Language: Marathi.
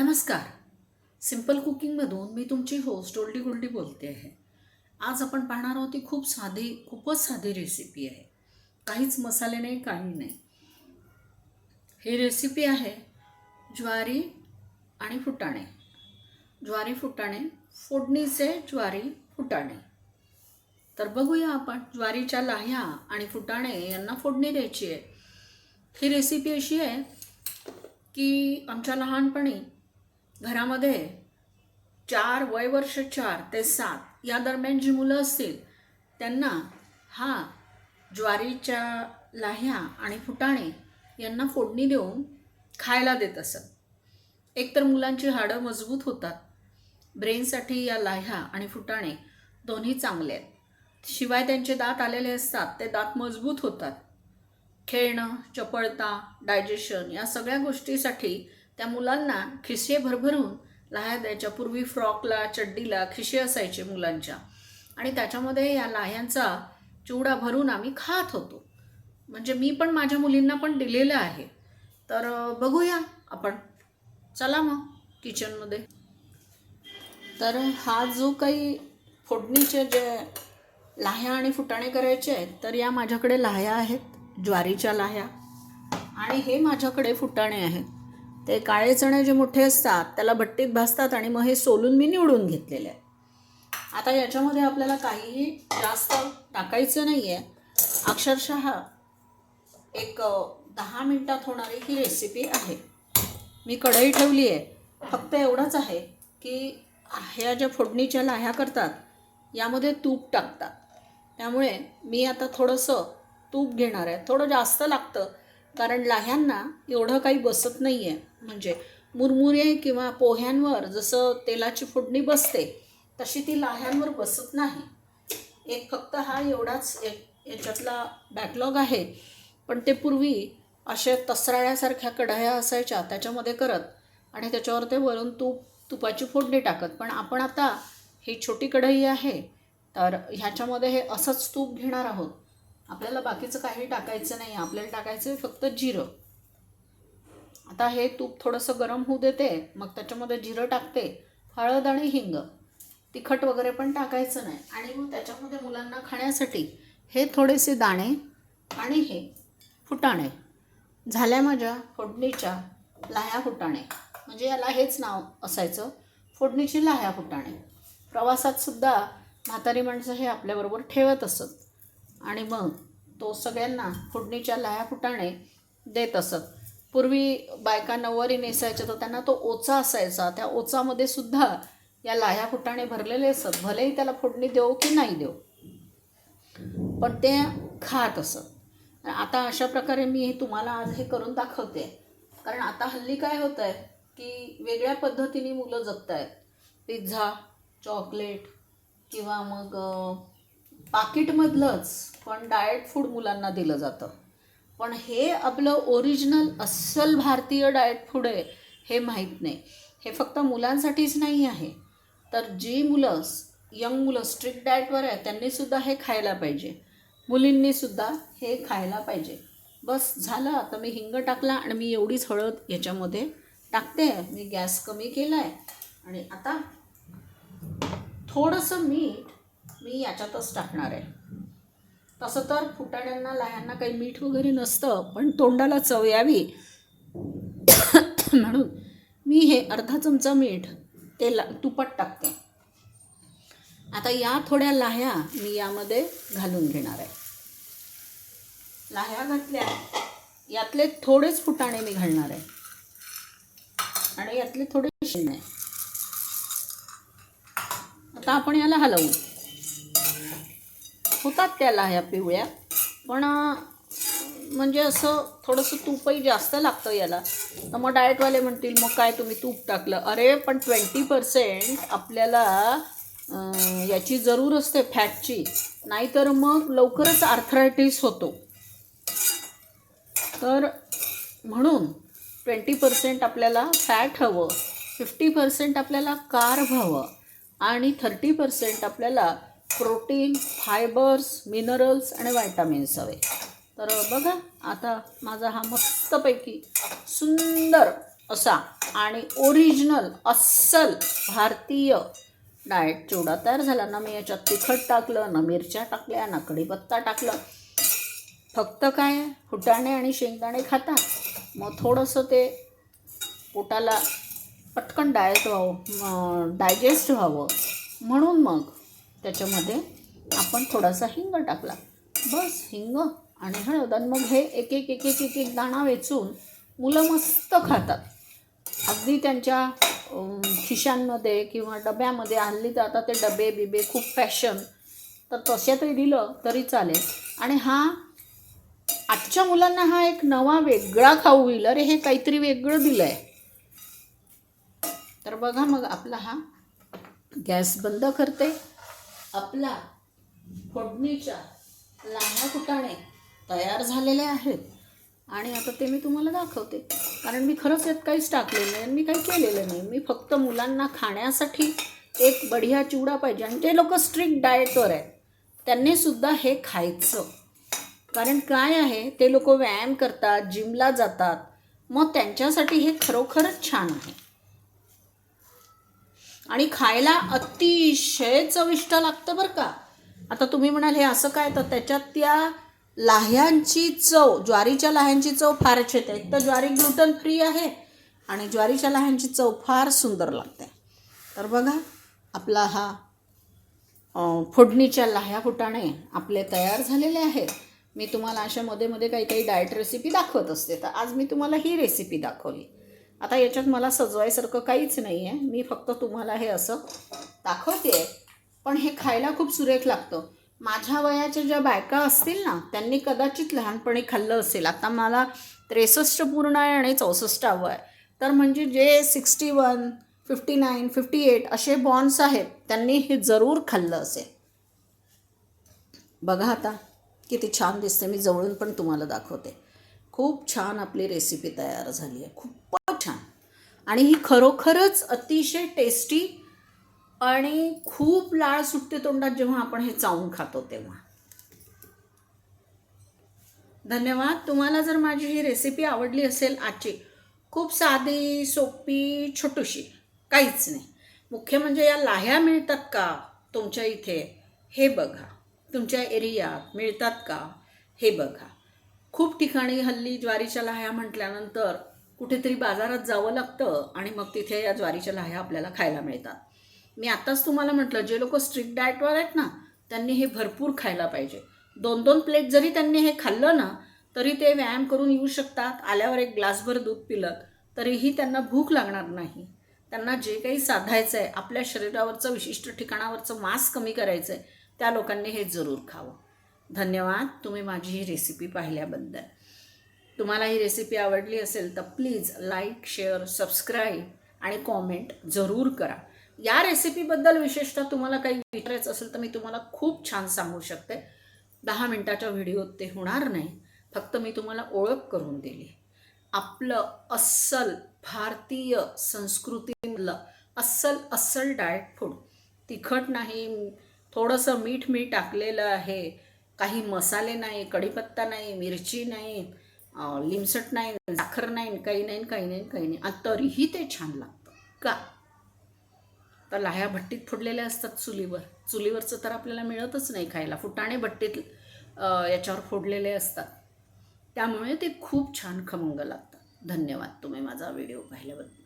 नमस्कार. सिंपल कुकिंगमधून मी तुमची होस्ट ओल्डी गुल्डी बोलते आहे. आज आपण पाहणार आहोत ती खूप साधी खूपच साधी रेसिपी आहे. काहीच मसाले नाही काही नाही. ही रेसिपी आहे ज्वारी आणि फुटाणे. ज्वारी फुटाणे फोडणीचे ज्वारी फुटाणे. तर बघूया आपण ज्वारीच्या लाह्या आणि फुटाणे यांना फोडणी द्यायची आहे. ही रेसिपी अशी आहे की आमच्या लहानपणी घरामध्ये चार वयवर्ष चार ते सात या दरम्यान जी मुलं असतील त्यांना हा ज्वारीच्या लाह्या आणि फुटाणे यांना फोडणी देऊन खायला देत असत. एकतर मुलांची हाडं मजबूत होतात. ब्रेनसाठी या लाह्या आणि फुटाणे दोन्ही चांगले आहेत. शिवाय त्यांचे दात आलेले असतात ते दात मजबूत होतात. खेळणं चपळता डायजेशन या सगळ्या गोष्टीसाठी त्या मुलांना खिसे भरभरून लाह्या द्यायच्या. पूर्वी फ्रॉकला चड्डीला खिसे असायचे मुलांच्या. आणि त्याच्यामध्ये या लाह्यांचा चिवडा भरून आम्ही खात होतो. म्हणजे मी पण माझ्या मुलींना पण दिलेलं आहे. तर बघूया आपण. चला मग किचनमध्ये. तर हा जो काही फोडणीचे जे लाह्या आणि फुटाणे करायचे आहेत तर या माझ्याकडे लाह्या आहेत ज्वारीच्या लाह्या. आणि हे माझ्याकडे फुटाणे आहेत. ते काळे चणे जे मोठे असतात त्याला भट्टीत भाजतात आणि मग हे सोलून मी निवडून घेतलेले आहे आता याच्यामध्ये आपल्याला काहीही जास्त टाकायचं नाही आहे अक्षरशः एक दहा मिनटात होणारी ही रेसिपी आहे. मी कढई ठेवली आहे. फक्त एवढंच आहे की ह्या ज्या फोडणीच्या लाह्या करतात यामध्ये तूप टाकतात. त्यामुळे मी आता थोडंसं तूप घेणार आहे. थोडं जास्त लागतं कारण लाह्यांना एवढं काही बसत नाही आहे म्हणजे मुरमुरे किंवा पोह्यांवर जसं तेलाची फोडणी बसते तशी ती लाह्यांवर बसत नाही. एक फक्त हा एवढाच एक याच्यातला बॅकलॉग आहे. पण ते पूर्वी अशा तसराळ्यासारख्या कढाया असायच्या त्याच्यामध्ये करत आणि त्याच्यावर ते वरून तूप तुपाची फोडणी टाकत. पण आपण आता ही छोटी कढई आहे तर ह्याच्यामध्ये हे असंच तूप घेणार आहोत. आपल्याला बाकीचं काही टाकायचं नाही. आपल्याला टाकायचं आहे फक्त जिरं. आता हे तूप थोडंसं गरम होऊ देते. मग त्याच्यामध्ये जिरं टाकते. हळद आणि हिंग. तिखट वगैरे पण टाकायचं नाही. आणि मग त्याच्यामध्ये मुलांना खाण्यासाठी हे थोडेसे दाणे आणि हे फुटाणे. झाल्या माझ्या फोडणीच्या लाह्या फुटाणे. म्हणजे याला हेच नाव असायचं. फोडणीची लाह्या फुटाणे. प्रवासात सुद्धा म्हातारी माणसं हे आपल्याबरोबर ठेवत असत. आणि मग तो सगळ्यांना फोडणीच्या लाह्या फुटाणे देत असत. पूर्वी बायका नऊवारी नेसायच्या तर त्यांना तो ओचा असायचा. त्या ओचामध्ये सुद्धा या लाह्या फुटाणे भरलेले असत. भलेही त्याला फोडणी देऊ की नाही देऊ. पण ते खात असत. आता अशा प्रकारे मी हे तुम्हाला आज हे करून दाखवते. कारण आता हल्ली काय होतं आहे की वेगळ्या पद्धतीने मुलं जगत आहेत पिझ्झा चॉकलेट किंवा मग पाकिटमधलंच पण डाएट फूड मुलांना दिलं जातं. पण हे आपलं ओरिजिनल अस्सल भारतीय डाएट फूड आहे हे माहीत नाही. हे फक्त मुलांसाठीच नाही आहे. तर जी मुलं यंग मुलं स्ट्रिक्ट डाएटवर आहे त्यांनीसुद्धा हे खायला पाहिजे. मुलींनीसुद्धा हे खायला पाहिजे. बस झालं आता मी हिंग टाकला आणि मी एवढीच हळद याच्यामध्ये टाकते. मी गॅस कमी केला आहे आणि आता थोडंसं मीठ मी याच्यातच टाकणार आहे. तसं तर फुटाण्यांना लाह्यांना काही मीठ वगैरे नसतं पण तोंडाला चव यावी. म्हणून मी हे अर्धा चमचा मीठ ते तुपात टाकते. आता या थोड्या लाह्या मी यामध्ये घालून घेणार आहे. लाह्या घातल्या यातले थोडेच फुटाणे मी घालणार आहे. आणि यातले थोडे शिणे आता आपण याला हलवू. होतात त्याला ह्या पिवळ्या. पण म्हणजे असं थोडंसं तूपही जास्त लागतं याला. तर मग डाएटवाले म्हणतील मग काय तुम्ही तूप टाकलं? अरे पण ट्वेंटी पर्सेंट आपल्याला याची जरूर असते फॅटची. नाहीतर मग लवकरच आर्थरायटिस होतो. तर म्हणून ट्वेंटी पर्सेंट आपल्याला फॅट हवं फिफ्टी पर्सेंट आपल्याला कार्ब हवं आणि थर्टी पर्सेंट आपल्याला प्रोटीन फायबर्स मिनरल्स आणि व्हायटामिन्स हवे. तर बघा आता माझा हा मस्तपैकी सुंदर असा आणि ओरिजिनल अस्सल भारतीय डाएट चिवडा तयार झाला. ना मी याच्यात तिखट टाकलं ना मिरच्या टाकल्या ना कढीपत्ता टाकलं. फक्त काय फुटाणे आणि शेंगदाणे खातात मग थोडंसं ते पोटाला पटकन डायट व्हावं डायजेस्ट व्हावं. म्हणून मग त्याच्यामध्ये आपण थोडासा हिंग टाकला. बस हिंग आणि हळद. आणि मग हे एक एक एक एक एक एक दाणा वेचून मुलं मस्त खातात. अगदी त्यांच्या खिशांमध्ये किंवा डब्यामध्ये आणली तर आता ते डबे बिबे खूप फॅशन तर तसे तरी दिलं तरी चालेल. आणि हा आजच्या मुलांना हा एक नवा वेगळा खाऊ होईल अरे हे काहीतरी वेगळं दिलं आहे तर बघा मग आपला हा गॅस बंद करते. आपला फोडणीच्या लाह्या कुटाणे तयार झालेले आहेत. आणि आता ते मी तुम्हाला दाखवते. कारण मी खरंच यात काहीच टाकलेलं नाही आणि मी काही केलेलं नाही. मी फक्त मुलांना खाण्यासाठी एक बढिया चिवडा पाहिजे. आणि ते लोक स्ट्रिक्ट डाएटवर आहेत. त्यांनीसुद्धा हे खायचं. कारण काय आहे ते लोक व्यायाम करतात जिमला जातात. मग त्यांच्यासाठी हे खरोखरच छान आहे. आणि खायला अतिशय चविष्ट लागतं बरं का. आता तुम्ही म्हणाल हे असं काय? तर त्याच्यात त्या लाह्यांची चव ज्वारीच्या लाह्यांची चव फारच येते. एक तर ज्वारी ग्लुटन फ्री आहे आणि ज्वारीच्या लाह्यांची चव फार सुंदर लागते. तर बघा आपला हा फोडणीच्या लाह्या फुटाणे आपले तयार झालेले आहेत. मी तुम्हाला अशा मध्ये मध्ये काही काही डाएट रेसिपी दाखवत असते. तर आज मी तुम्हाला ही रेसिपी दाखवली. आता याच्यात मला सजवायसारखं काहीच नाही आहे मी फक्त तुम्हाला हे असं दाखवते. पण हे खायला खूप सुरेख लागतं. माझ्या वयाच्या ज्या बायका असतील ना त्यांनी कदाचित लहानपणी खाल्लं असेल. आता मला त्रेसष्ट पूर्ण आहे आणि चौसष्ट हवं आहे. तर म्हणजे जे sixty one fifty nine fifty eight असे बॉन्ड्स आहेत त्यांनी हे जरूर खाल्लं असेल. बघा आता किती छान दिसते मी जवळून पण तुम्हाला दाखवते. खूप छान आपली रेसिपी तयार झाली आहे. खूप आणि ही खरोखरच अतिशय टेस्टी आणि खूप लाळ सुटते तोंडात जेव्हा आपण हे चावून खातो तेव्हा. धन्यवाद. तुम्हाला जर माझी ही रेसिपी आवडली असेल आजची खूप साधी सोपी छोटीशी काहीच नाही. मुख्य म्हणजे या लाह्या मिळतात का तुमच्या इथे हे बघा. तुमच्या एरियात मिळतात का हे बघा. खूप ठिकाणी हल्ली ज्वारीच्या लाह्या म्हटल्यानंतर कुठेतरी बाजारात जावं लागतं आणि मग तिथे या ज्वारीच्या लाह्या आपल्याला खायला मिळतात. मी आत्ताच तुम्हाला म्हटलं जे लोक स्ट्रिक्ट डाएटवर आहेत ना त्यांनी हे भरपूर खायला पाहिजे. दोन दोन प्लेट जरी त्यांनी हे खाल्लं ना तरी ते व्यायाम करून येऊ शकतात आल्यावर एक ग्लासभर दूध पिलं तरीही त्यांना भूक लागणार नाही. त्यांना जे काही साधायचं आहे आपल्या शरीरावरचं विशिष्ट ठिकाणावरचं मास कमी करायचं आहे त्या लोकांनी हे जरूर खावं. धन्यवाद तुम्ही माझी ही रेसिपी पाहिल्याबद्दल. तुम्हाला ही रेसिपी आवडली असेल तर प्लीज लाईक शेअर सबस्क्राईब आणि कॉमेंट जरूर करा. या रेसिपीबद्दल विशेषतः तुम्हाला काही विचारायचं असेल तर मी तुम्हाला खूप छान सांगू शकते. दहा मिनटाच्या व्हिडिओत ते होणार नाही. फक्त मी तुम्हाला ओळख करून दिली. आपलं अस्सल भारतीय संस्कृतीमधलं अस्सल अस्सल डाएट फूड तिखट नाही थोडंसं मीठ मी टाकलेलं आहे. काही मसाले नाही कढीपत्ता नाही मिरची नाही. लिमसट नाही साखर नाही काही नाही काही नाही काही नाही. आणि तरीही ते छान लागतं. का? तर लाह्या भट्टीत फोडलेल्या असतात चुलीवर. चुलीवरचं तर आपल्याला मिळतच नाही खायला. फुटाणे भट्टीत याच्यावर फोडलेले असतात. त्यामुळे ते खूप छान खमंग लागतात. धन्यवाद तुम्ही माझा व्हिडिओ पाहिल्याबद्दल.